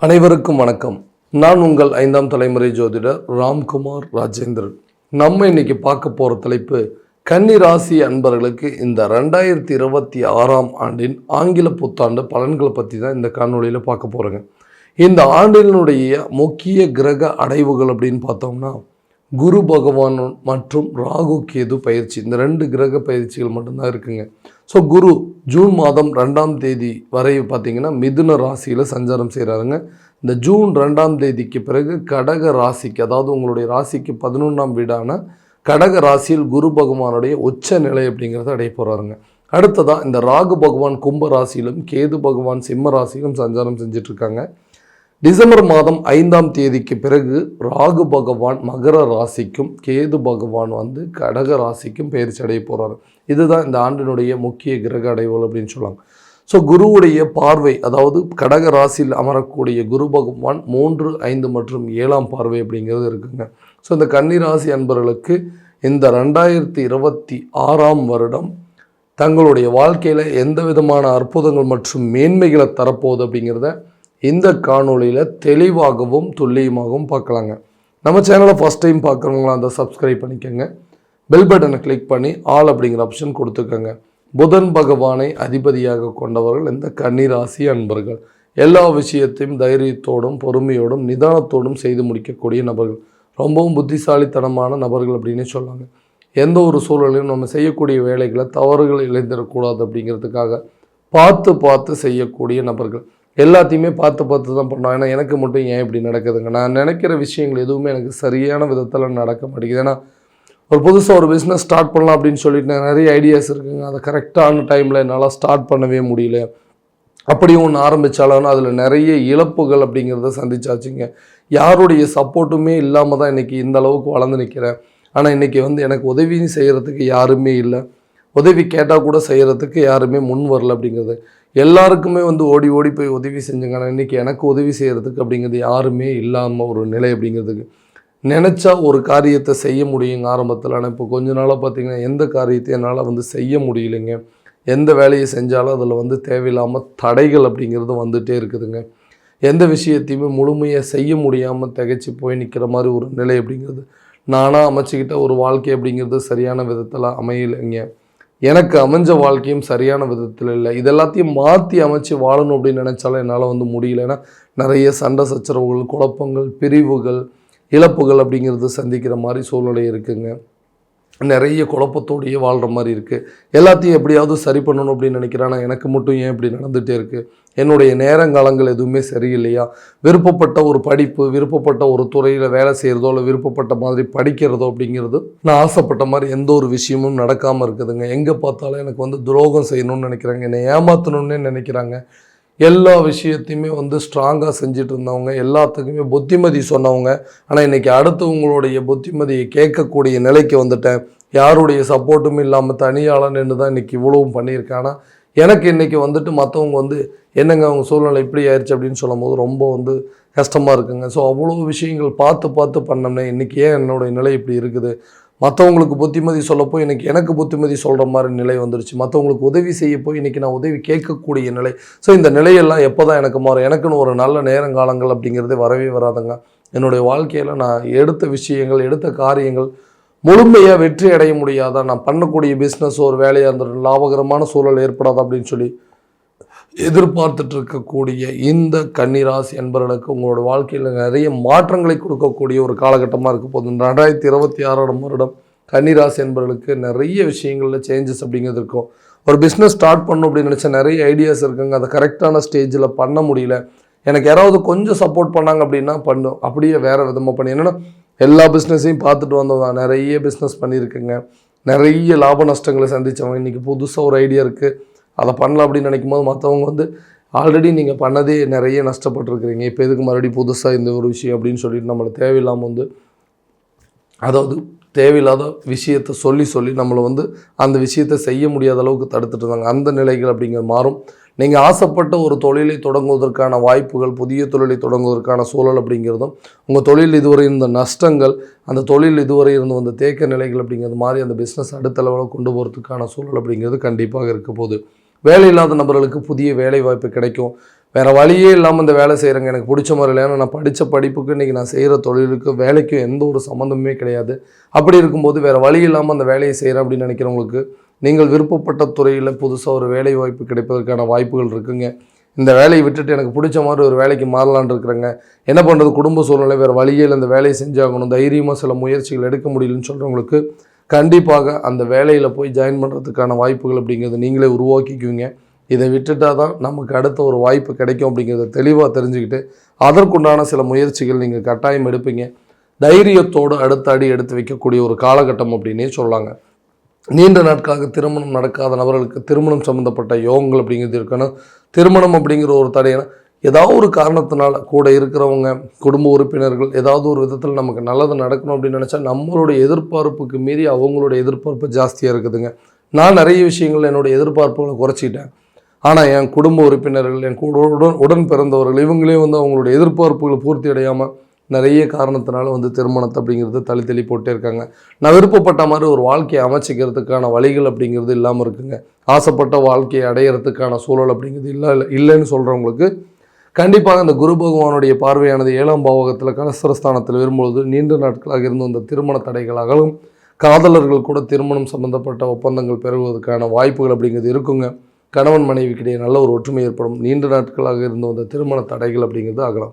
அனைவருக்கும் வணக்கம். நான் உங்கள் ஐந்தாம் தலைமுறை ஜோதிடர் ராம்குமார் ராஜேந்திரன். நம்ம இன்னைக்கு பார்க்க போகிற தலைப்பு கன்னி ராசி அன்பர்களுக்கு இந்த ரெண்டாயிரத்தி இருபத்தி ஆறாம் ஆண்டின் ஆங்கில புத்தாண்டு பலன்களை பற்றி தான் இந்த காணொலியில் பார்க்க போகிறோங்க இந்த ஆண்டினுடைய முக்கிய கிரக அடைவுகள் அப்படின்னு பார்த்தோம்னா குரு பகவான் மற்றும் ராகு கேது பயிற்சி இந்த ரெண்டு கிரக பயிற்சிகள் மட்டும்தான் இருக்குங்க. ஸோ குரு ஜூன் மாதம் ரெண்டாம் தேதி வரை பார்த்தீங்கன்னா மிதுன ராசியில் சஞ்சாரம் செய்கிறாருங்க இந்த ஜூன் ரெண்டாம் தேதிக்கு பிறகு கடக ராசிக்கு அதாவது உங்களுடைய ராசிக்கு பதினொன்றாம் வீடான கடக ராசியில் குரு பகவானுடைய உச்ச நிலை அப்படிங்கிறத அடைய போகிறாருங்க அடுத்ததாக இந்த ராகு பகவான் கும்ப ராசியிலும் கேது பகவான் சிம்ம ராசியிலும் சஞ்சாரம் செஞ்சிட்ருக்காங்க. இருக்காங்க டிசம்பர் மாதம் ஐந்தாம் தேதிக்கு பிறகு ராகு பகவான் மகர ராசிக்கும் கேது பகவான் வந்து கடக ராசிக்கும் பயிற்சி அடைய போகிறாரு இதுதான் இந்த ஆண்டினுடைய முக்கிய கிரக அடைவுகள் அப்படின்னு சொல்லுவாங்க ஸோ குருவுடைய பார்வை அதாவது கடக ராசியில் அமரக்கூடிய குரு பகவான் மூன்று ஐந்து மற்றும் ஏழாம் பார்வை அப்படிங்கிறது இருக்குங்க. ஸோ இந்த கன்னிராசி அன்பர்களுக்கு இந்த ரெண்டாயிரத்தி இருபத்தி ஆறாம் வருடம் தங்களுடைய வாழ்க்கையில் எந்த விதமான அற்புதங்கள் மற்றும் மேன்மைகளை தரப்போகுது அப்படிங்கிறத இந்த காணொளியில் தெளிவாகவும் துல்லியமாகவும் பார்க்கலாங்க. நம்ம சேனலை ஃபஸ்ட் டைம் பார்க்குறவங்களாம் அதை சப்ஸ்கிரைப் பண்ணிக்கோங்க. பெல் பட்டனை கிளிக் பண்ணி ஆல் அப்படிங்கிற ஆப்ஷன் கொடுத்துக்கோங்க. புதன் பகவானை அதிபதியாக கொண்டவர்கள் இந்த கன்னிராசி அன்பர்கள். எல்லா விஷயத்தையும் தைரியத்தோடும் பொறுமையோடும் நிதானத்தோடும் செய்து முடிக்கக்கூடிய நபர்கள். ரொம்பவும் புத்திசாலித்தனமான நபர்கள் அப்படின்னு சொல்லுவாங்க எந்த ஒரு சூழலையும் நம்ம செய்யக்கூடிய வேலைகளை தவறுகள் இழைந்திடக்கூடாது அப்படிங்கிறதுக்காக பார்த்து பார்த்து செய்யக்கூடிய நபர்கள். எல்லாத்தையுமே பார்த்து பார்த்து தான் பண்ணோம். ஏன்னா எனக்கு மட்டும் ஏன் இப்படி நடக்குதுங்க? நான் நினைக்கிற விஷயங்கள் எதுவுமே எனக்கு சரியான விதத்தில் நடக்க மாட்டேங்குது. ஏன்னா ஒரு புதுசாக ஒரு பிஸ்னஸ் ஸ்டார்ட் பண்ணலாம் அப்படின்னு சொல்லிட்டு நிறைய ஐடியாஸ் இருக்குங்க. அதை கரெக்டான டைமில் என்னால் ஸ்டார்ட் பண்ணவே முடியல. அப்படியும் ஒன்று ஆரம்பித்தாலும் அதில் நிறைய இழப்புகள் அப்படிங்கிறத சந்திச்சாச்சுங்க. யாருடைய சப்போர்ட்டுமே இல்லாமல் தான் இன்றைக்கி இந்த அளவுக்கு வளர்ந்து நிற்கிறேன் ஆனால் இன்றைக்கி வந்து எனக்கு உதவியும் செய்கிறதுக்கு யாருமே இல்லை. உதவி கேட்டால் கூட செய்கிறதுக்கு யாருமே முன் வரல அப்படிங்கிறது. எல்லாருக்குமே வந்து ஓடி ஓடி போய் உதவி செஞ்சுங்க இன்றைக்கி எனக்கு உதவி செய்கிறதுக்கு அப்படிங்கிறது யாருமே இல்லாமல் ஒரு நிலை அப்படிங்கிறதுக்கு. நினச்சா ஒரு காரியத்தை செய்ய முடியுங்க ஆரம்பத்தில் ஆனால் இப்போ கொஞ்ச நாளாக பார்த்தீங்கன்னா எந்த காரியத்தை என்னால் வந்து செய்ய முடியலைங்க. எந்த வேலையை செஞ்சாலும் அதில் வந்து தேவையில்லாமல் தடைகள் அப்படிங்கிறது வந்துகிட்டே இருக்குதுங்க. எந்த விஷயத்தையுமே முழுமையாக செய்ய முடியாமல் திகைச்சு போய் நிற்கிற மாதிரி ஒரு நிலை அப்படிங்கிறது. நானாக அமைச்சிக்கிட்ட ஒரு வாழ்க்கை அப்படிங்கிறது சரியான விதத்தில் அமையலைங்க. எனக்கு அமைஞ்ச வாழ்க்கையும் சரியான விதத்தில் இல்லை. இதெல்லாத்தையும் மாற்றி அமைச்சு வாழணும் அப்படின்னு நினச்சாலும் என்னால் வந்து முடியல. ஏன்னா நிறைய சண்டை சச்சரவுகள் குழப்பங்கள் பிரிவுகள் இழப்புகள் அப்படிங்கிறது சந்திக்கிற மாதிரி சூழ்நிலை இருக்குங்க. நிறைய குழப்பத்தோடையே வாழ்கிற மாதிரி இருக்குது எல்லாத்தையும் எப்படியாவது சரி பண்ணணும் அப்படின்னு நினைக்கிறானா. எனக்கு மட்டும் ஏன் இப்படி நடந்துகிட்டே இருக்குது என்னுடைய நேரங்காலங்கள் எதுவுமே சரியில்லையா? விருப்பப்பட்ட ஒரு படிப்பு விருப்பப்பட்ட ஒரு துறையில் வேலை செய்கிறதோ இல்லை விருப்பப்பட்ட மாதிரி படிக்கிறதோ அப்படிங்கிறது நான் ஆசைப்பட்ட மாதிரி எந்த ஒரு விஷயமும் நடக்காமல் இருக்குதுங்க. எங்கே பார்த்தாலும் எனக்கு வந்து துரோகம் செய்யணும்னு நினைக்கிறாங்க. என்னை ஏமாற்றணும்னே நினைக்கிறாங்க. எல்லா விஷயத்தையுமே வந்து ஸ்ட்ராங்காக செஞ்சுட்டு இருந்தவங்க எல்லாத்துக்குமே புத்திமதி சொன்னவங்க. ஆனால் இன்றைக்கி அடுத்தவங்களுடைய புத்திமதியை கேட்கக்கூடிய நிலைக்கு வந்துட்டேன். யாருடைய சப்போர்ட்டும் இல்லாமல் தனியாளன் நின்று தான் இன்றைக்கி இவ்வளவும் பண்ணியிருக்கேன். ஆனால் எனக்கு இன்றைக்கி வந்துட்டு மற்றவங்க வந்து என்னங்க அவங்க சூழ்நிலை இப்படி ஆயிடுச்சு அப்படின்னு சொல்லும்போது ரொம்ப வந்து கஷ்டமாக இருக்குங்க. ஸோ அவ்வளோ விஷயங்கள் பார்த்து பார்த்து பண்ணோம்னே இன்றைக்கி ஏன் என்னுடைய நிலை இப்படி இருக்குது? மற்றவங்களுக்கு புத்திமதி சொல்லப்போ இன்றைக்கி எனக்கு புத்திமதி சொல்கிற மாதிரி நிலை வந்துருச்சு. மற்றவங்களுக்கு உதவி செய்யப்போ இன்றைக்கி நான் உதவி கேட்கக்கூடிய நிலை. ஸோ இந்த நிலையெல்லாம் எப்போ தான் எனக்கு மாறும்? எனக்குன்னு ஒரு நல்ல நேரங்காலங்கள் அப்படிங்கிறதே வரவே வராதுங்க. என்னுடைய வாழ்க்கையில் நான் எடுத்த விஷயங்கள் எடுத்த காரியங்கள் முழுமையாக வெற்றி அடைய முடியாதா? நான் பண்ணக்கூடிய பிஸ்னஸ் ஒரு வேலையாக இருந்துட்டு லாபகரமான சூழல் ஏற்படாதா? அப்படின்னு சொல்லி எதிர்பார்த்துட்டு இருக்கக்கூடிய இந்த கன்னிராசி என்பவர்களுக்கு உங்களோட வாழ்க்கையில் நிறைய மாற்றங்களை கொடுக்கக்கூடிய ஒரு காலகட்டமாக இருக்க போகுது. ரெண்டாயிரத்தி இருபத்தி ஆறாம் வருடம் கன்னிராசி என்பவர்களுக்கு நிறைய விஷயங்களில் சேஞ்சஸ் அப்படிங்கிறது இருக்கும். ஒரு பிஸ்னஸ் ஸ்டார்ட் பண்ணணும் அப்படின்னு நினச்சா நிறைய ஐடியாஸ் இருக்குங்க. அதை கரெக்டான ஸ்டேஜில் பண்ண முடியல. எனக்கு யாராவது கொஞ்சம் சப்போர்ட் பண்ணாங்க அப்படின்னா பண்ணும். அப்படியே வேறு விதமாக பண்ணி. என்னென்னா எல்லா பிஸ்னஸையும் பார்த்துட்டு வந்தோம் தான். நிறைய பிஸ்னஸ் பண்ணியிருக்குங்க. நிறைய லாப நஷ்டங்களை சந்தித்தவங்க இன்றைக்கி புதுசாக ஒரு ஐடியா இருக்குது அதை பண்ணலாம் அப்படின்னு நினைக்கும் போது மற்றவங்க வந்து ஆல்ரெடி நீங்கள் பண்ணதே நிறைய நஷ்டப்பட்டுருக்குறீங்க. இப்போ எதுக்கு மறுபடியும் புதுசாக இந்த ஒரு விஷயம்? அப்படின்னு சொல்லிட்டு நம்மளை தேவையில்லாமல் வந்து அதாவது தேவையில்லாத விஷயத்தை சொல்லி சொல்லி நம்மளை வந்து அந்த விஷயத்தை செய்ய முடியாத அளவுக்கு தடுத்துட்டு இருந்தாங்க அந்த நிலைகள் அப்படிங்கிற மாறும். நீங்கள் ஆசைப்பட்ட ஒரு தொழிலை தொடங்குவதற்கான வாய்ப்புகள் புதிய தொழிலை தொடங்குவதற்கான சூழல் அப்படிங்கிறதும் உங்கள் தொழில் இதுவரை இருந்த நஷ்டங்கள் அந்த தொழில் இதுவரை இருந்து வந்த தேக்க நிலைகள் அப்படிங்கிறது மாதிரி அந்த பிஸ்னஸ் அடுத்த லெவலில் கொண்டு போகிறதுக்கான சூழல் அப்படிங்கிறது கண்டிப்பாக இருக்க போகுது. வேலை இல்லாத நபர்களுக்கு புதிய வேலை வாய்ப்பு கிடைக்கும். வேறு வழியே இல்லாமல் இந்த வேலை செய்கிறேங்க எனக்கு பிடிச்ச மாதிரி இல்லை ஏன்னா நான் படித்த படிப்புக்கு இன்றைக்கி நான் செய்கிற தொழிலுக்கு வேலைக்கும் எந்த ஒரு சம்மந்தமே கிடையாது. அப்படி இருக்கும்போது வேறு வழி இல்லாமல் அந்த வேலையை செய்கிறேன் அப்படின்னு நினைக்கிறவங்களுக்கு நீங்கள் விருப்பப்பட்ட துறையில் புதுசாக ஒரு வேலை வாய்ப்பு கிடைப்பதற்கான வாய்ப்புகள் இருக்குங்க. இந்த வேலையை விட்டுட்டு எனக்கு பிடிச்ச மாதிரி ஒரு வேலைக்கு மாறலான் இருக்கிறேங்க. என்ன பண்ணுறது குடும்ப சூழ்நிலை வேறு வழியில் இந்த வேலையை செஞ்சாகணும் தைரியமாக சில முயற்சிகள் எடுக்க முடியலன்னு சொல்கிறவங்களுக்கு கண்டிப்பாக அந்த வேலையில் போய் ஜாயின் பண்ணுறதுக்கான வாய்ப்புகள் அப்படிங்கிறது நீங்களே உருவாக்கிக்குவீங்க. இதை விட்டுட்டா தான் நமக்கு அடுத்த ஒரு வாய்ப்பு கிடைக்கும் அப்படிங்கிறத தெளிவாக தெரிஞ்சுக்கிட்டு அதற்குண்டான சில முயற்சிகள் நீங்கள் கட்டாயம் எடுப்பீங்க. தைரியத்தோடு அடுத்த அடி எடுத்து வைக்கக்கூடிய ஒரு காலகட்டம் அப்படின்னே சொல்லாங்க நீண்ட நாட்களாக திருமணம் நடக்காத நபர்களுக்கு திருமணம் சம்மந்தப்பட்ட யோகங்கள் அப்படிங்கிறது இருக்கணும். திருமணம் அப்படிங்கிற ஒரு தடையான ஏதாவது ஒரு காரணத்தினால கூட இருக்கிறவங்க குடும்ப உறுப்பினர்கள் ஏதாவது ஒரு விதத்தில் நமக்கு நல்லது நடக்கணும் அப்படின்னு நினச்சா நம்மளுடைய எதிர்பார்ப்புக்கு மீறி அவங்களுடைய எதிர்பார்ப்பு ஜாஸ்தியாக இருக்குதுங்க. நான் நிறைய விஷயங்கள் என்னுடைய எதிர்பார்ப்புகளை குறைச்சிட்டேன். ஆனால் என் குடும்ப உறுப்பினர்கள் என் கூட உடன் உடன் பிறந்தவர்கள் இவங்களே வந்து அவங்களுடைய எதிர்பார்ப்புகளை பூர்த்தி அடையாமல் நிறைய காரணத்தினால வந்து திருமணத்தை அப்படிங்கிறது தள்ளி தள்ளி போட்டே இருக்காங்க. நான் விருப்பப்பட்ட மாதிரி ஒரு வாழ்க்கையை அமைச்சிக்கிறதுக்கான வழிகள் அப்படிங்கிறது இல்லாமல் இருக்குங்க. ஆசைப்பட்ட வாழ்க்கையை அடையிறதுக்கான சூழல் அப்படிங்கிறது இல்லை இல்லை இல்லைன்னு சொல்கிறவங்களுக்கு கண்டிப்பாக இந்த குரு பகவானுடைய பார்வையானது ஏழாம் பாவகத்தில் கலசரஸ்தானத்தில் வரும்பொழுது நீண்ட நாட்களாக இருந்து வந்த திருமண தடைகள் காதலர்கள் கூட திருமணம் சம்பந்தப்பட்ட ஒப்பந்தங்கள் பெறுவதற்கான வாய்ப்புகள் அப்படிங்கிறது இருக்குங்க. கணவன் மனைவிக்கிடையே நல்ல ஒரு ஒற்றுமை ஏற்படும். நீண்ட நாட்களாக இருந்து வந்த திருமண தடைகள் அப்படிங்கிறது ஆகலாம்.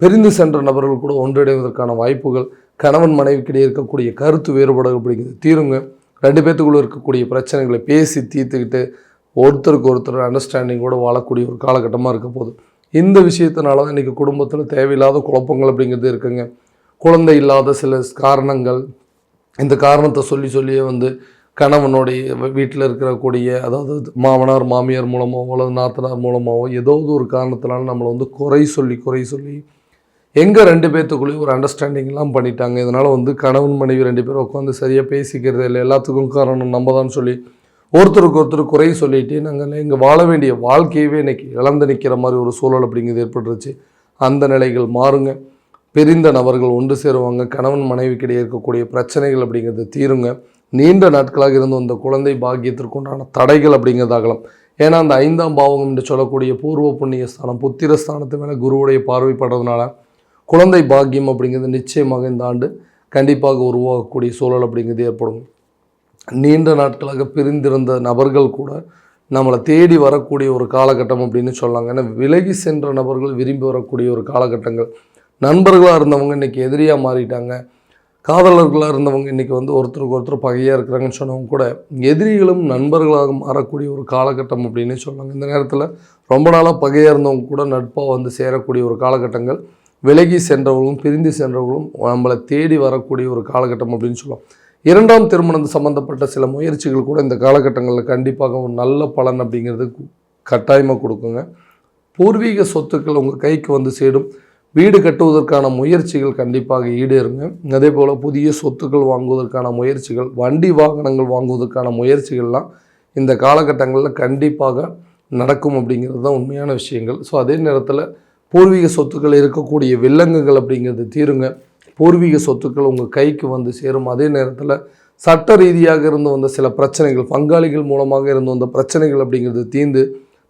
பிரிந்து சென்ற நபர்கள் கூட ஒன்றிணைவதற்கான வாய்ப்புகள் கணவன் மனைவிக்கிடையே இருக்கக்கூடிய கருத்து வேறுபாடுகள் அப்படிங்கிறது தீருங்க. ரெண்டு பேத்துக்குள்ளே இருக்கக்கூடிய பிரச்சனைகளை பேசி தீர்த்துக்கிட்டு ஒருத்தருக்கு ஒருத்தர் அண்டர்ஸ்டாண்டிங்கோடு வாழக்கூடிய ஒரு காலகட்டமாக இருக்க போகுது. இந்த விஷயத்தினால தான் இன்றைக்கி குடும்பத்தில் தேவையில்லாத குழப்பங்கள் அப்படிங்கிறது இருக்குங்க. குழந்தை இல்லாத சில காரணங்கள் இந்த காரணத்தை சொல்லி சொல்லியே வந்து கணவனுடைய வீட்டில் இருக்கக்கூடிய அதாவது மாமனார் மாமியார் மூலமாகவோ அல்லது நாத்தனார் மூலமாகவோ ஏதாவது ஒரு காரணத்தினால நம்மளை வந்து குறை சொல்லி குறை சொல்லி எங்கே ரெண்டு பேர்த்துக்குள்ளேயும் ஒரு அண்டர்ஸ்டாண்டிங்லாம் பண்ணிட்டாங்க. இதனால் வந்து கணவன் மனைவி ரெண்டு பேரும் உட்காந்து சரியாக பேசிக்கிறது இல்லை. எல்லாத்துக்கும் காரணம் நம்ம தான் சொல்லி ஒருத்தருக்கு ஒருத்தர் குறை சொல்லிட்டு நாங்கள் இங்கே வாழ வேண்டிய வாழ்க்கையவே இன்னைக்கு இழந்து நிற்கிற மாதிரி ஒரு சூழல் அப்படிங்கிறது ஏற்பட்டுருச்சு. அந்த நிலைகள் மாறுங்க. பிரிந்த நபர்கள் ஒன்று சேருவாங்க. கணவன் மனைவிக்கிடையே இருக்கக்கூடிய பிரச்சனைகள் அப்படிங்கிறது தீருங்க. நீண்ட நாட்களாக இருந்து வந்த குழந்தை பாக்கியத்திற்குண்டான தடைகள் அப்படிங்கிறதாகலாம் ஏன்னா அந்த ஐந்தாம் பாவகம் என்று சொல்லக்கூடிய பூர்வ புண்ணிய ஸ்தானம் புத்திர ஸ்தானத்து மேலே குருவுடைய பார்வைப்படுறதுனால குழந்தை பாக்கியம் அப்படிங்கிறது நிச்சயமாக இந்த ஆண்டு கண்டிப்பாக உருவாகக்கூடிய சூழல் அப்படிங்கிறது ஏற்படும். நீண்ட நாட்களாக பிரிந்திருந்த நபர்கள் கூட நம்மளை தேடி வரக்கூடிய ஒரு காலகட்டம் அப்படின்னு சொல்லலாங்க ஏன்னா விலகி சென்ற நபர்கள் விரும்பி வரக்கூடிய ஒரு காலகட்டங்கள். நண்பர்களாக இருந்தவங்க இன்றைக்கி எதிரியாக மாறிட்டாங்க. காதலர்களாக இருந்தவங்க இன்றைக்கி வந்து ஒருத்தருக்கு ஒருத்தர் பகையாக இருக்கிறாங்கன்னு சொன்னவங்க கூட எதிரிகளும் நண்பர்களாக மாறக்கூடிய ஒரு காலகட்டம் அப்படின்னு சொன்னாங்க. இந்த நேரத்தில் ரொம்ப நாளாக பகையாக இருந்தவங்க கூட நட்பாக வந்து சேரக்கூடிய ஒரு காலகட்டங்கள். விலகி சென்றவர்களும் பிரிந்து சென்றவர்களும் நம்மளை தேடி வரக்கூடிய ஒரு காலகட்டம் அப்படின்னு சொல்லலாம். இரண்டாம் திருமணம் சம்மந்தப்பட்ட சில முயற்சிகள் கூட இந்த காலகட்டங்களில் கண்டிப்பாக ஒரு நல்ல பலன் அப்படிங்கிறது கட்டாயமாக கொடுக்குங்க. பூர்வீக சொத்துக்கள் உங்கள் கைக்கு வந்து சேரும். வீடு கட்டுவதற்கான முயற்சிகள் கண்டிப்பாக ஈடேறுங்க. அதே போல் புதிய சொத்துக்கள் வாங்குவதற்கான முயற்சிகள் வண்டி வாகனங்கள் வாங்குவதற்கான முயற்சிகள்லாம் இந்த காலகட்டங்களில் கண்டிப்பாக நடக்கும் அப்படிங்கிறது தான் உண்மையான விஷயங்கள். ஸோ அதே நேரத்தில் பூர்வீக சொத்துக்கள் இருக்கக்கூடிய வில்லங்குகள் அப்படிங்கிறது தீருங்க. பூர்வீக சொத்துக்கள் உங்கள் கைக்கு வந்து சேரும். அதே நேரத்தில் சட்ட ரீதியாக இருந்து வந்த சில பிரச்சனைகள் பங்காளிகள் மூலமாக இருந்து வந்த பிரச்சனைகள் அப்படிங்கிறது தீர்ந்து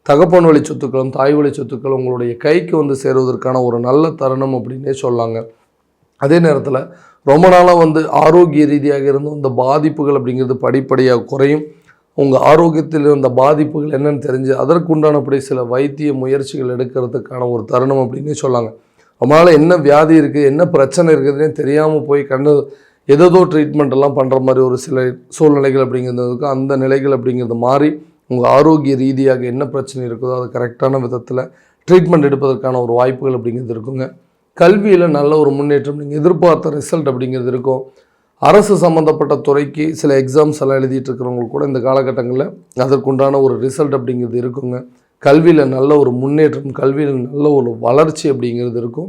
தகப்பன் வழி சொத்துக்களும் தாய் வழி சொத்துக்களும் உங்களுடைய கைக்கு வந்து சேருவதற்கான ஒரு நல்ல தருணம் அப்படின்னே சொல்லாங்க. அதே நேரத்தில் ரொம்ப நாளாக வந்து ஆரோக்கிய ரீதியாக இருந்து வந்த பாதிப்புகள் அப்படிங்கிறது படிப்படியாக குறையும். உங்கள் ஆரோக்கியத்தில் இருந்த பாதிப்புகள் என்னன்னு தெரிஞ்சு அதற்குண்டானபடி சில வைத்திய முயற்சிகள் எடுக்கிறதுக்கான ஒரு தருணம் அப்படின்னே சொல்லாங்க. அவங்களால என்ன வியாதி இருக்குது என்ன பிரச்சனை இருக்குதுன்னே தெரியாமல் போய் கண்டு எதோ ட்ரீட்மெண்ட் எல்லாம் பண்ணுற மாதிரி ஒரு சில சூழ்நிலைகள் அப்படிங்கிறதுக்கு அந்த நிலைகள் அப்படிங்கிறது மாறி உங்கள் ஆரோக்கிய ரீதியாக என்ன பிரச்சனை இருக்குதோ அது கரெக்டான விதத்தில் ட்ரீட்மெண்ட் எடுப்பதற்கான ஒரு வாய்ப்புகள் அப்படிங்கிறது இருக்குங்க. கல்வியில் நல்ல ஒரு முன்னேற்றம் நீங்கள் எதிர்பார்த்த ரிசல்ட் அப்படிங்கிறது இருக்கும். அரசு சம்மந்தப்பட்ட துறைக்கு சில எக்ஸாம்ஸ் எல்லாம் எழுதிட்டு இருக்கிறவங்களுக்கு கூட இந்த காலகட்டங்களில் அதற்குண்டான ஒரு ரிசல்ட் அப்படிங்கிறது இருக்குங்க. கல்வியில் நல்ல ஒரு முன்னேற்றம் கல்வியில் நல்ல ஒரு வளர்ச்சி அப்படிங்கிறது இருக்கும்.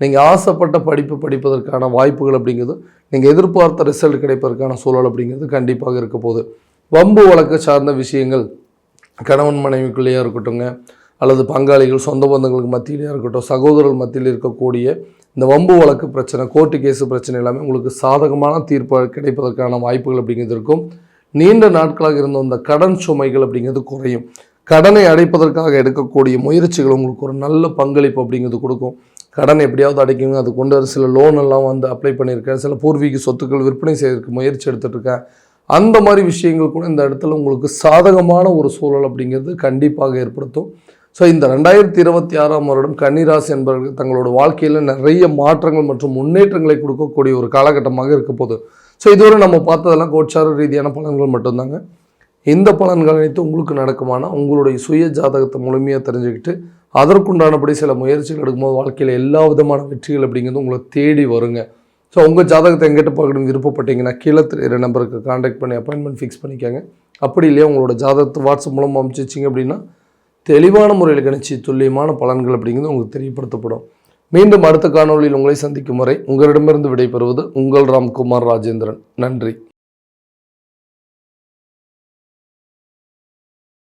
நீங்கள் ஆசைப்பட்ட படிப்பு படிப்பதற்கான வாய்ப்புகள் அப்படிங்கிறது நீங்கள் எதிர்பார்த்த ரிசல்ட் கிடைப்பதற்கான சூழல் அப்படிங்கிறது கண்டிப்பாக இருக்க போகுது. வம்பு வழக்கு சார்ந்த விஷயங்கள் கணவன் மனைவிக்குள்ளேயே இருக்கட்டுங்க அல்லது பங்காளிகள் சொந்த பந்தங்களுக்கு மத்தியிலேயே இருக்கட்டும் சகோதரர்கள் மத்தியில் இருக்கக்கூடிய இந்த வம்பு வழக்கு பிரச்சனை கோர்ட்டு கேஸு பிரச்சனை எல்லாமே உங்களுக்கு சாதகமான தீர்ப்பு கிடைப்பதற்கான வாய்ப்புகள் அப்படிங்கிறது இருக்கும். நீண்ட நாட்களாக இருந்த அந்த கடன் சுமைகள் அப்படிங்கிறது குறையும். கடனை அடைப்பதற்காக எடுக்கக்கூடிய முயற்சிகள் உங்களுக்கு ஒரு நல்ல பங்களிப்பு அப்படிங்கிறது கொடுக்கும். கடன் எப்படியாவது அடைக்குங்க அது கொண்டு வர சில லோன் எல்லாம் வந்து அப்ளை பண்ணியிருக்கேன். சில பூர்வீக சொத்துக்கள் விற்பனை செய்யறதுக்கு முயற்சி எடுத்துட்ருக்கேன் அந்த மாதிரி விஷயங்கள் கூட இந்த இடத்துல உங்களுக்கு சாதகமான ஒரு சூழல் அப்படிங்கிறது கண்டிப்பாக ஏற்படுத்தும். ஸோ இந்த ரெண்டாயிரத்தி இருபத்தி ஆறாம் வருடம் கன்னிராசி என்பவர்கள் தங்களோட வாழ்க்கையில் நிறைய மாற்றங்கள் மற்றும் முன்னேற்றங்களை கொடுக்கக்கூடிய ஒரு காலகட்டமாக இருக்க போகுது. ஸோ இதுவரை நம்ம பார்த்ததெல்லாம் கோச்சார ரீதியான பலன்கள் மட்டும்தாங்க. இந்த பலன்கள் அனைத்து உங்களுக்கு நடக்குமானா உங்களுடைய சுய ஜாதகத்தை முழுமையாக தெரிஞ்சுக்கிட்டு அதற்குண்டானபடி சில முயற்சிகள் எடுக்கும்போது வாழ்க்கையில் எல்லா விதமான வெற்றிகள் அப்படிங்கிறது உங்களை தேடி வருங்க. ஸோ உங்கள் ஜாதகத்தை எங்கிட்ட பார்க்கணும் விருப்பப்பட்டீங்கன்னா கீழே தெரியுற நம்பருக்கு காண்டாக்ட் பண்ணி அப்பாயின்மெண்ட் ஃபிக்ஸ் பண்ணிக்கோங்க. அப்படி இல்லையா உங்களோட ஜாதகத்தை வாட்ஸ்அப் மூலம் அனுப்பிச்சிச்சிங்க அப்படின்னா தெளிவான முறையில் கணிச்சு துல்லியமான பலன்கள் அப்படிங்கிறது உங்களுக்கு தெரியப்படுத்தப்படும். மீண்டும் அடுத்த காணொளியில் உங்களை சந்திக்கும் வரை உங்களிடமிருந்து விடைபெறுவது உங்கள் ராம்குமார் ராஜேந்திரன். நன்றி.